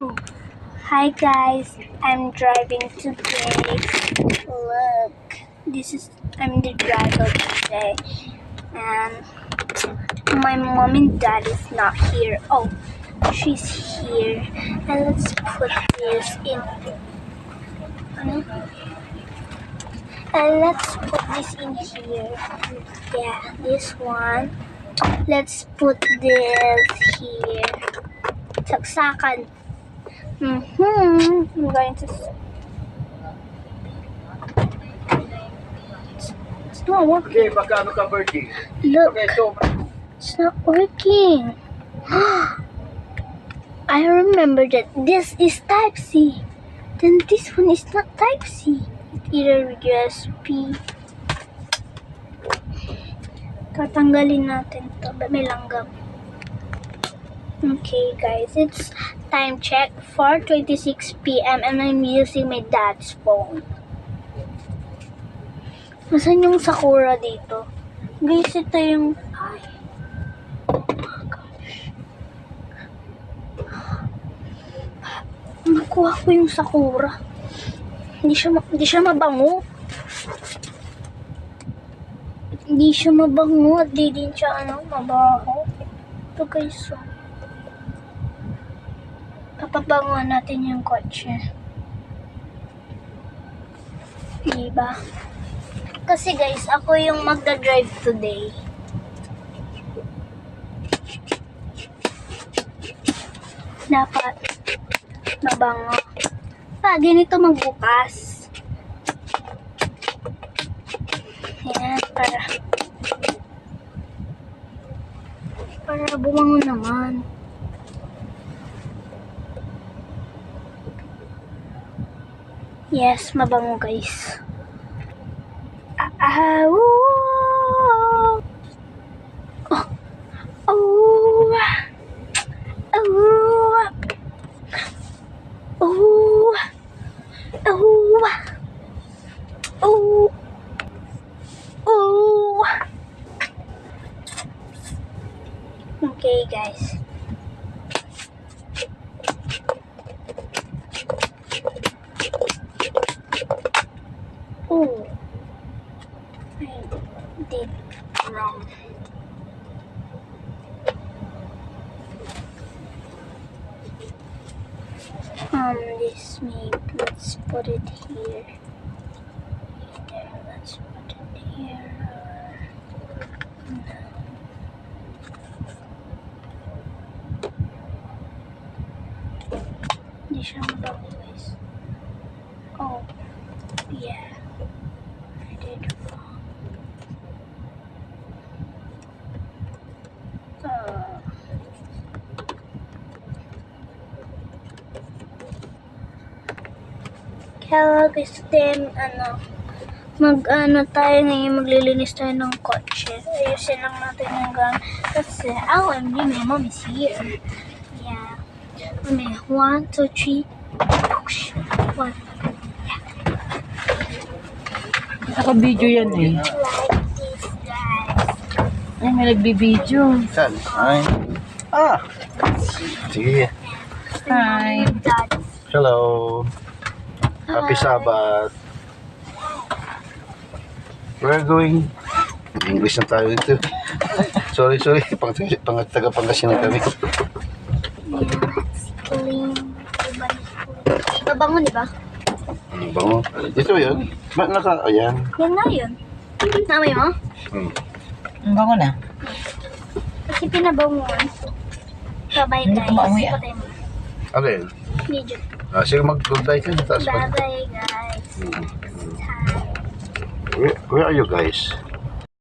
Hi guys, I'm driving today. Look, this is I'm the driver today, and my mom and dad is not here. Oh, she's here, and let's put this in. And let's put this in here. Yeah, this one. Let's put this here. Saksakan. Mm-hmm. I'm going to. It's, it's not working. Okay, magkano ka birthday? Look, Okay, so, it's not working. I remember that this is Type C. Then this one is not Type C. It's either USB. Tatanggalin natin to. May langgam. Okay, guys. It's time check 4.26 p.m. and I'm using my dad's phone. Nasaan yung Sakura dito? Guys, ito yung... Ay. Oh. Nakuha ko yung Sakura. Hindi siya, hindi siya mabango. Hindi siya mabango at di din siya ano, mabaho. Ito guys, so. Papabanguan natin yung kotse. Diba? Kasi guys, ako yung magda-drive today. Dapat mabango. Ah, ganito magbukas. Ayan, para para bumango naman. Yes, mabango guys. Ah, ah, woo! Oh, oh, oh, oh, oh, oh. Okay, guys. I did wrong. Um, this maybe let's put it here. Let's put it here. Oh, yeah. I did Kaya gusto din, ano, mag, ano tayo ngayon, maglilinis tayo ng kotse. Ayusin lang natin yung gamit. Kasi, oh, OMG, my mom is here. Yeah. Okay, one, two, three. Whoosh. One. Naka-video yan eh. Like this, guys. Ay, may nagbibideo. saan? Ay. Ah! Sige. Hi. Hello. Happy Sabbath. We're going. English na tayo dito. sorry, sorry. Pang, pang taga Pangasinan kami. Mabango, di ba? Ang bango. Ito yun. Ba't naka... Ayan. Yan na yun. Namay mo? Hmm. Ang bango na. Kasi pinabanguan. Bye-bye, Hindi guys. ko maamoy, ah. Patay mo. Alin? Medyo. Ah, sige mag-goodbye ka. Mag... Bye-bye, guys. Hmm. Hi. Where, where are you guys?